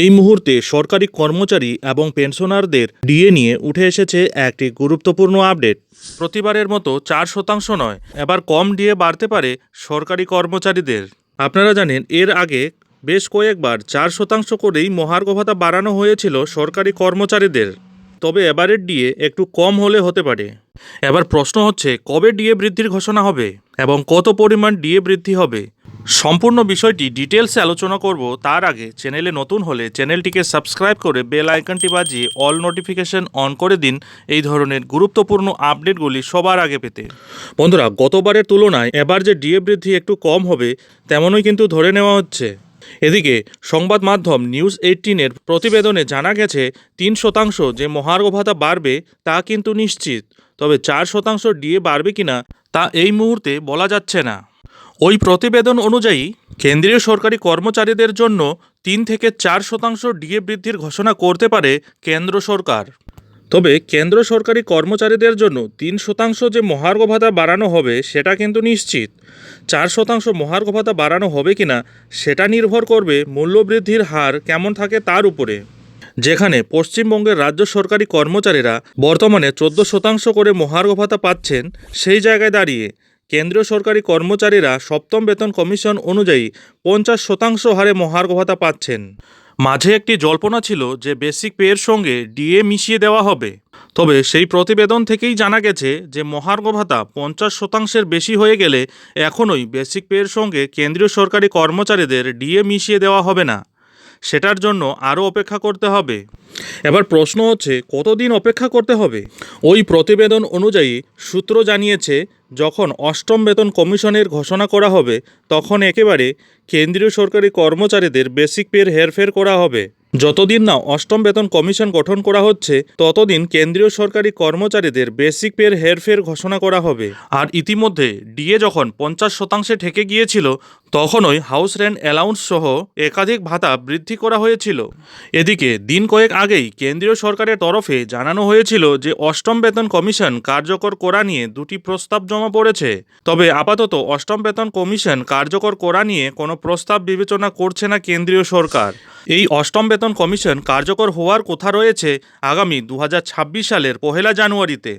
এই মুহূর্তে সরকারি কর্মচারী এবং পেনশনারদের ডিএ নিয়ে উঠে এসেছে একটি গুরুত্বপূর্ণ আপডেট। প্রতিবারের মতো চার শতাংশ নয়, এবার কম ডিএ বাড়তে পারে সরকারি কর্মচারীদের। আপনারা জানেন, এর আগে বেশ কয়েকবার চার শতাংশ করেই মহার্ঘ ভাতা বাড়ানো হয়েছিল সরকারি কর্মচারীদের। তবে এবারের ডিএ একটু কম হলে হতে পারে। এবার প্রশ্ন হচ্ছে, কবে ডিএ বৃদ্ধির ঘোষণা হবে এবং কত পরিমাণ ডিএ বৃদ্ধি হবে? সম্পূর্ণ বিষয়টি ডিটেলসে আলোচনা করব। তার আগে চ্যানেলে নতুন হলে চ্যানেলটিকে সাবস্ক্রাইব করে বেল আইকনটি বাজিয়ে অল নোটিফিকেশন অন করে দিন। এই ধরনের গুরুত্বপূর্ণ আপডেটগুলি সবার আগে পেতে। বন্ধুরা, গতবারের তুলনায় এবার যে ডিএ বৃদ্ধি একটু কম হবে, তেমনই কিন্তু ধরে নেওয়া হচ্ছে। এদিকে, সংবাদ মাধ্যম নিউজ এইটিনের প্রতিবেদনে জানা গেছে, তিন শতাংশ যে মহার্ঘ ভাতা বাড়বে তা কিন্তু নিশ্চিত, তবে চার শতাংশ ডিএ বাড়বে কিনা তা এই মুহূর্তে বলা যাচ্ছে না। ওই প্রতিবেদন অনুযায়ী, কেন্দ্রীয় সরকারি কর্মচারীদের জন্য তিন থেকে চার শতাংশ ডিএ বৃদ্ধির ঘোষণা করতে পারে কেন্দ্র সরকার। তবে কেন্দ্র সরকারি কর্মচারীদের জন্য তিন শতাংশ যে মহার্ঘ ভাতা বাড়ানো হবে, সেটা কিন্তু নিশ্চিত। চার শতাংশ মহার্ঘ ভাতা বাড়ানো হবে কিনা, সেটা নির্ভর করবে মূল্যবৃদ্ধির হার কেমন থাকে তার উপরে। যেখানে পশ্চিমবঙ্গের রাজ্য সরকারি কর্মচারীরা বর্তমানে চোদ্দ শতাংশ করে মহার্ঘ ভাতা পাচ্ছেন, সেই জায়গায় দাঁড়িয়ে কেন্দ্রীয় সরকারি কর্মচারীরা সপ্তম বেতন কমিশন অনুযায়ী পঞ্চাশ শতাংশ হারে মহার্ঘ ভাতা পাচ্ছেন। মাঝে একটি জল্পনা ছিল যে বেসিক পেয়ের সঙ্গে ডিএ মিশিয়ে দেওয়া হবে। তবে সেই প্রতিবেদন থেকেই জানা গেছে যে মহার্ঘ ভাতা পঞ্চাশ শতাংশের বেশি হয়ে গেলে এখনই বেসিক পেয়ের সঙ্গে কেন্দ্রীয় সরকারি কর্মচারীদের ডিএ মিশিয়ে দেওয়া হবে না। সেটার জন্য আরও অপেক্ষা করতে হবে। এবার প্রশ্ন হচ্ছে, কতদিন অপেক্ষা করতে হবে? ওই প্রতিবেদন অনুযায়ী সূত্র জানিয়েছে, যখন অষ্টম বেতন কমিশনের ঘোষণা করা হবে, তখন একেবারে কেন্দ্রীয় সরকারি কর্মচারীদের বেসিক পের হেরফের করা হবে। যতদিন না অষ্টম বেতন কমিশন গঠন করা হচ্ছে, ততদিন কেন্দ্রীয় সরকারি কর্মচারীদের বেসিক পের হেরফের ঘোষণা করা হবে। আর ইতিমধ্যে, ডিএ যখন পঞ্চাশ শতাংশে ঠেকে গিয়েছিল তখনই হাউস রেন্ট অ্যালাউন্স সহ একাধিক ভাতা বৃদ্ধি করা হয়েছিল। এদিকে দিন কয়েক আগেই কেন্দ্রীয় সরকারের তরফে জানানো হয়েছিল যে অষ্টম বেতন কমিশন কার্যকর করা নিয়ে দুটি প্রস্তাব জমা পড়েছে। তবে আপাতত অষ্টম বেতন কমিশন কার্যকর করা নিয়ে কোনো প্রস্তাব বিবেচনা করছে না কেন্দ্রীয় সরকার। এই অষ্টম বেতন কমিশন কার্যকর হওয়ার কথা রয়েছে আগামী দু হাজার ছাব্বিশ সালের পহেলা জানুয়ারিতে।